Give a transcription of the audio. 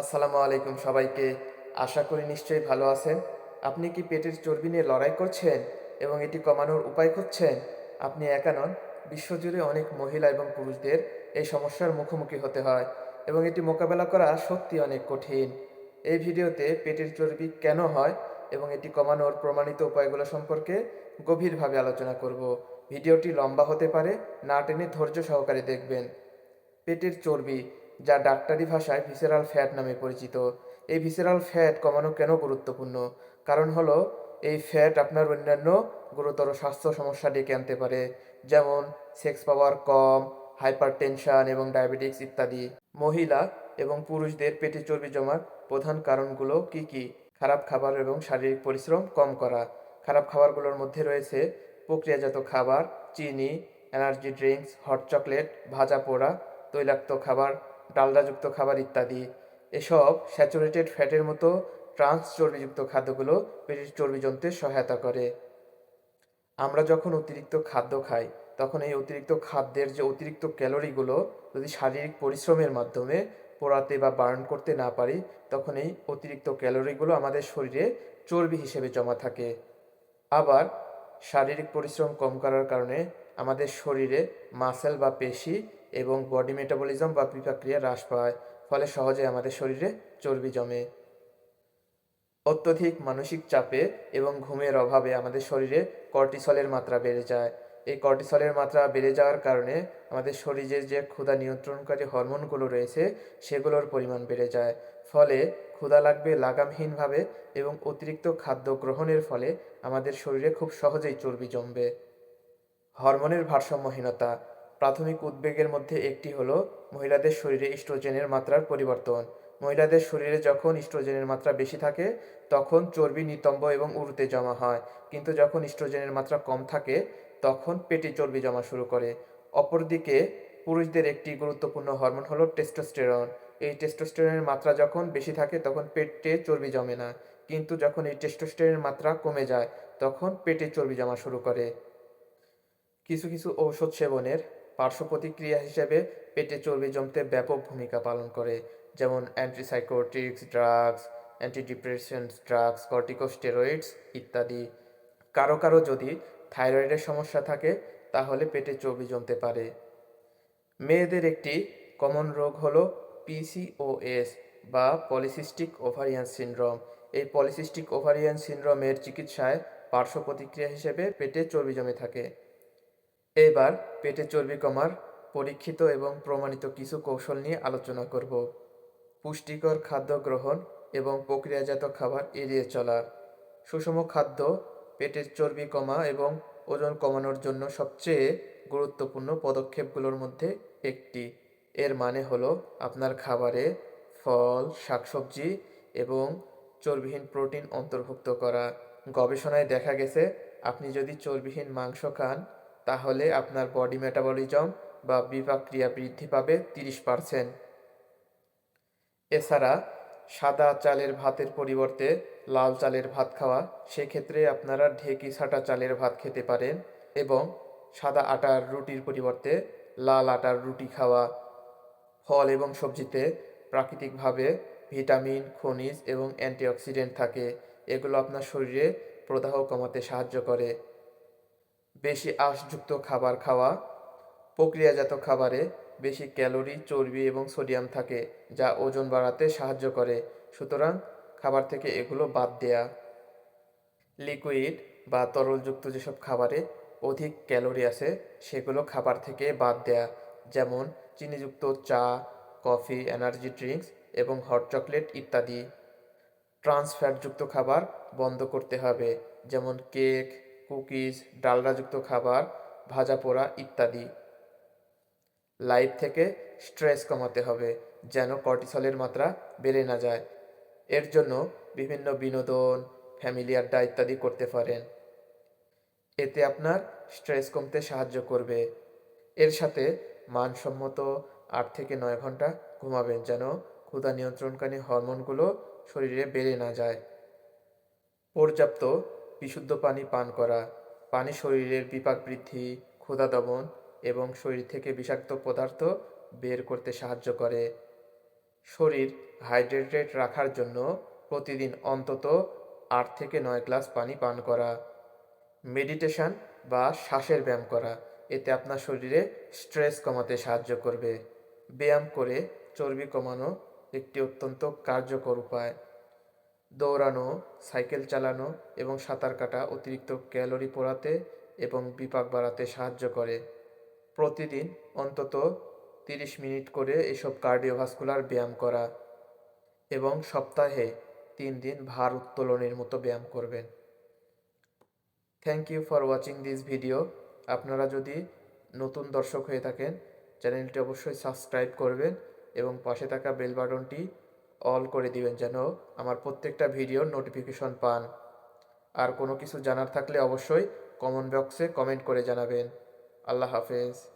আসসালামু আলাইকুম সবাইকে। আশা করি নিশ্চয়ই ভালো আছেন। আপনি কি পেটের চর্বি নিয়ে লড়াই করছেন এবং এটি কমানোর উপায় খুঁজছেন? আপনি একা নন। বিশ্বজুড়ে অনেক মহিলা এবং পুরুষদের এই সমস্যার মুখোমুখি হতে হয় এবং এটি মোকাবেলা করা সত্যি অনেক কঠিন। এই ভিডিওতে পেটের চর্বি কেন হয় এবং এটি কমানোর প্রমাণিত উপায়গুলো সম্পর্কে গভীরভাবে আলোচনা করব। ভিডিওটি লম্বা হতে পারে, না টেনে ধৈর্য সহকারে দেখবেন। পেটের চর্বি যা ডাক্তারি ভাষায় ভিসেরাল ফ্যাট নামে পরিচিত। এই ভিসেরাল ফ্যাট কমানো কেন গুরুত্বপূর্ণ? কারণ হলো, এই ফ্যাট আপনার অন্যান্য গুরুতর স্বাস্থ্য সমস্যা ডেকে আনতে পারে, যেমন সেক্স পাওয়ার কম হাইপার টেনশন এবং ডায়াবেটিক্স ইত্যাদি। মহিলা এবং পুরুষদের পেটে চর্বি জমার প্রধান কারণগুলো কি কি? খারাপ খাবার এবং শারীরিক পরিশ্রম কম করা। খারাপ খাবারগুলোর মধ্যে রয়েছে প্রক্রিয়াজাত খাবার, চিনি এনার্জি ড্রিঙ্কস হট চকলেট ভাজা পোড়া, তৈলাক্ত খাবার ডালডাযুক্ত খাবার ইত্যাদি। এসব স্যাচুরেটেড ফ্যাটের মতো ট্রান্স চর্বিযুক্ত খাদ্যগুলো পেটের চর্বি জমতে সহায়তা করে। আমরা যখন অতিরিক্ত খাদ্য খাই, তখন এই অতিরিক্ত খাদ্যের যে অতিরিক্ত ক্যালোরিগুলো যদি শারীরিক পরিশ্রমের মাধ্যমে পোড়াতে বা বার্ন করতে না পারি, তখন এই অতিরিক্ত ক্যালোরিগুলো আমাদের শরীরে চর্বি হিসেবে জমা থাকে। আবার শারীরিক পরিশ্রম কম করার কারণে আমাদের শরীরে মাসেল বা পেশি এবং বডি মেটাবলিজম বা বিপাক্রিয়া হ্রাস পায়, ফলে সহজে আমাদের শরীরে চর্বি জমে। অত্যধিক মানসিক চাপে এবং ঘুমের অভাবে আমাদের শরীরে কর্টিসলের মাত্রা বেড়ে যায়। এই কর্টিসলের মাত্রা বেড়ে যাওয়ার কারণে আমাদের শরীরের যে ক্ষুধা নিয়ন্ত্রণকারী হরমোনগুলো রয়েছে, সেগুলোর পরিমাণ বেড়ে যায়। ফলে ক্ষুধা লাগবে লাগামহীনভাবে এবং অতিরিক্ত খাদ্য গ্রহণের ফলে আমাদের শরীরে খুব সহজেই চর্বি জমবে। হরমোনের ভারসাম্যহীনতা। প্রাথমিক উদ্বেগের মধ্যে একটি হলো মহিলাদের শরীরে ইস্ট্রোজেনের মাত্রার পরিবর্তন। মহিলাদের শরীরে যখন ইস্ট্রোজেনের মাত্রা বেশি থাকে, তখন চর্বি নিতম্ব এবং উরুতে জমা হয়। কিন্তু যখন ইস্ট্রোজেনের মাত্রা কম থাকে, তখন পেটে চর্বি জমা শুরু করে। অপরদিকে পুরুষদের একটি গুরুত্বপূর্ণ হরমোন হলো টেস্টোস্টেরন। এই টেস্টোস্টেরনের মাত্রা যখন বেশি থাকে, তখন পেটে চর্বি জমে না। কিন্তু যখন এই টেস্টোস্টেরনের মাত্রা কমে যায়, তখন পেটে চর্বি জমা শুরু করে। কিছু কিছু ঔষধ সেবনের পার্শ্ব প্রতিক্রিয়া হিসেবে পেটে চর্বি জমতে ব্যাপক ভূমিকা পালন করে, যেমন antipsychotics drugs antidepressants drugs corticosteroids ইত্যাদি। কারও কারও যদি থাইরয়েডের সমস্যা থাকে, তাহলে পেটে চর্বি জমতে পারে। মেয়েদের একটি কমন রোগ হলো পিসিওএস বা পলিসিস্টিক ওভারিয়ান সিনড্রোম এই পলিসিস্টিক ওভারিয়ান সিনড্রোমের চিকিৎসায় পার্শ্ব প্রতিক্রিয়া হিসেবে পেটে চর্বি জমে থাকে। এবার পেটে চর্বি কমার, পরীক্ষিত এবং প্রমাণিত কিছু কৌশল নিয়ে আলোচনা করব। পুষ্টিকর খাদ্য গ্রহণ এবং প্রক্রিয়াজাত খাবার এড়িয়ে চলা। সুষম খাদ্য, পেটের চর্বি কমা এবং ওজন কমানোর জন্য সবচেয়ে গুরুত্বপূর্ণ পদক্ষেপগুলোর মধ্যে একটি। এর মানে হলো আপনার খাবারে ফল, শাকসবজি এবং চর্বিহীন প্রোটিন অন্তর্ভুক্ত করা। গবেষণায় দেখা গেছে, আপনি যদি চর্বিহীন মাংস খান তাহলে আপনার বডি মেটাবলিজম বা বিপাক ক্রিয়া বৃদ্ধি পাবে তিরিশ পার্সেন্ট এছাড়া সাদা চালের ভাতের পরিবর্তে লাল চালের ভাত খাওয়া, সেক্ষেত্রে আপনারা ঢেকি ছাটা চালের ভাত খেতে পারেন এবং সাদা আটার রুটির পরিবর্তে লাল আটার রুটি খাওয়া, ফল এবং সবজিতে প্রাকৃতিকভাবে ভিটামিন, খনিজ এবং অ্যান্টিঅক্সিডেন্ট থাকে। এগুলো আপনার শরীরে প্রদাহ কমাতে সাহায্য করে। বেশি আঁশযুক্ত খাবার খাওয়া, প্রক্রিয়াজাত খাবারে বেশি ক্যালোরি, চর্বি এবং সোডিয়াম থাকে, যা ওজন বাড়াতে সাহায্য করে। সুতরাং খাবার থেকে এগুলো বাদ দেয়া। লিকুইড বা তরলযুক্ত যেসব খাবারে অধিক ক্যালোরি আছে, সেগুলো খাবার থেকে বাদ দেয়া। যেমন চিনিযুক্ত চা, কফি, এনার্জি ড্রিঙ্কস এবং হট চকলেট ইত্যাদি। ট্রান্সফ্যাটযুক্ত খাবার বন্ধ করতে হবে, যেমন কেক কুকিজ ডালডাযুক্ত খাবার ভাজা পোড়া ইত্যাদি। লাইফ থেকে স্ট্রেস কমাতে হবে, যেন কর্টিসলের মাত্রা বেড়ে না যায়। এর জন্য বিভিন্ন বিনোদন, ফ্যামিলি আড্ডা ইত্যাদি করতে পারেন। এতে আপনার স্ট্রেস কমতে সাহায্য করবে। এর সাথে মানসম্মত আট থেকে নয় ঘণ্টা ঘুমাবেন, যেন ক্ষুধা নিয়ন্ত্রণকারী হরমোনগুলো শরীরে বেড়ে না যায়। পর্যাপ্ত বিশুদ্ধ পানি পান করা, পানি শরীরের বিপাক বৃদ্ধি, ক্ষুধা দমন এবং শরীর থেকে বিষাক্ত পদার্থ বের করতে সাহায্য করে। শরীর হাইড্রেটেড রাখার জন্য প্রতিদিন অন্তত আট থেকে নয় গ্লাস পানি পান করা। মেডিটেশন বা শ্বাসের ব্যায়াম করা, এতে আপনার শরীরে স্ট্রেস কমাতে সাহায্য করবে। ব্যায়াম করে চর্বি কমানো একটি অত্যন্ত কার্যকর উপায়। দৌড়ানো, সাইকেল চালানো এবং সাঁতার কাটা অতিরিক্ত ক্যালোরি পোড়াতে এবং বিপাক বাড়াতে সাহায্য করে। প্রতিদিন অন্তত তিরিশ মিনিট করে এসব কার্ডিওভাস্কুলার ব্যায়াম করা এবং সপ্তাহে তিন দিন ভার উত্তোলনের মতো ব্যায়াম করবেন। Thank you for watching this video. আপনারা যদি নতুন দর্শক হয়ে থাকেন, চ্যানেলটি অবশ্যই সাবস্ক্রাইব করবেন এবং পাশে থাকা বেল বাটনটি অল করে দিবেন যেন আমার প্রত্যেকটা ভিডিওর নোটিফিকেশন পান। আর কোনো কিছু জানার থাকলে অবশ্যই কমেন্ট বক্সে কমেন্ট করে জানাবেন। আল্লাহ হাফেজ।